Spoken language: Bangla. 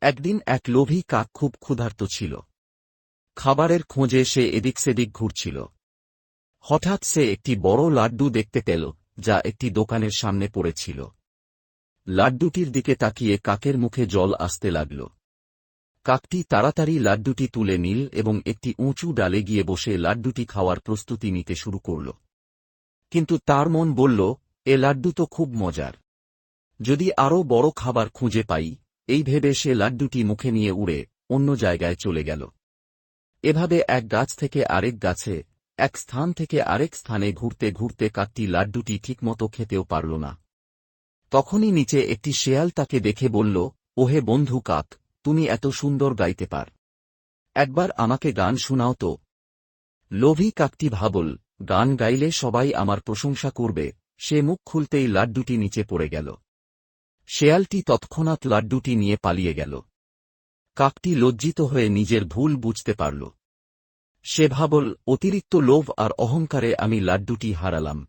একদিন এক লোভী কাক খুব ক্ষুধার্ত ছিল। খাবারের খোঁজে সে এদিক সেদিক ঘুরছিল। হঠাৎ সে একটি বড় লাড্ডু দেখতে পেল, যা একটি দোকানের সামনে পড়েছিল। লাড্ডুটির দিকে তাকিয়ে কাকের মুখে জল আসতে লাগল। কাকটি তাড়াতাড়ি লাড্ডুটি তুলে নিল এবং একটি উঁচু ডালে গিয়ে বসে লাড্ডুটি খাওয়ার প্রস্তুতি নিতে শুরু করল। কিন্তু তার মন বলল, এ লাড্ডু তো খুব মজার। যদি আরও বড় খাবার খুঁজে পাই এই ভেবে সে লাড্ডুটি মুখে নিয়ে উড়ে অন্য জায়গায় চলে গেল। এভাবে এক গাছ থেকে আরেক গাছে, এক স্থান থেকে আরেক স্থানে ঘুরতে ঘুরতে কাকটি লাড্ডুটি ঠিকমতো খেতেও পারল না। তখনই নিচে একটি শেয়াল তাকে দেখে বলল, ওহে বন্ধু কাক, তুমি এত সুন্দর গাইতে পার। একবার আমাকে গান শোনাও তো লোভী কাকটি ভাবল, গান গাইলে সবাই আমার প্রশংসা করবে। সে মুখ খুলতেই লাড্ডুটি নিচে পড়ে গেল। শেয়ালটি তৎক্ষণাৎ লাড্ডুটি নিয়ে পালিয়ে গেল। কাকটি লজ্জিত হয়ে নিজের ভুল বুঝতে পারল। সে ভাবল, অতিরিক্ত লোভ আর অহংকারে আমি লাড্ডুটি হারালাম।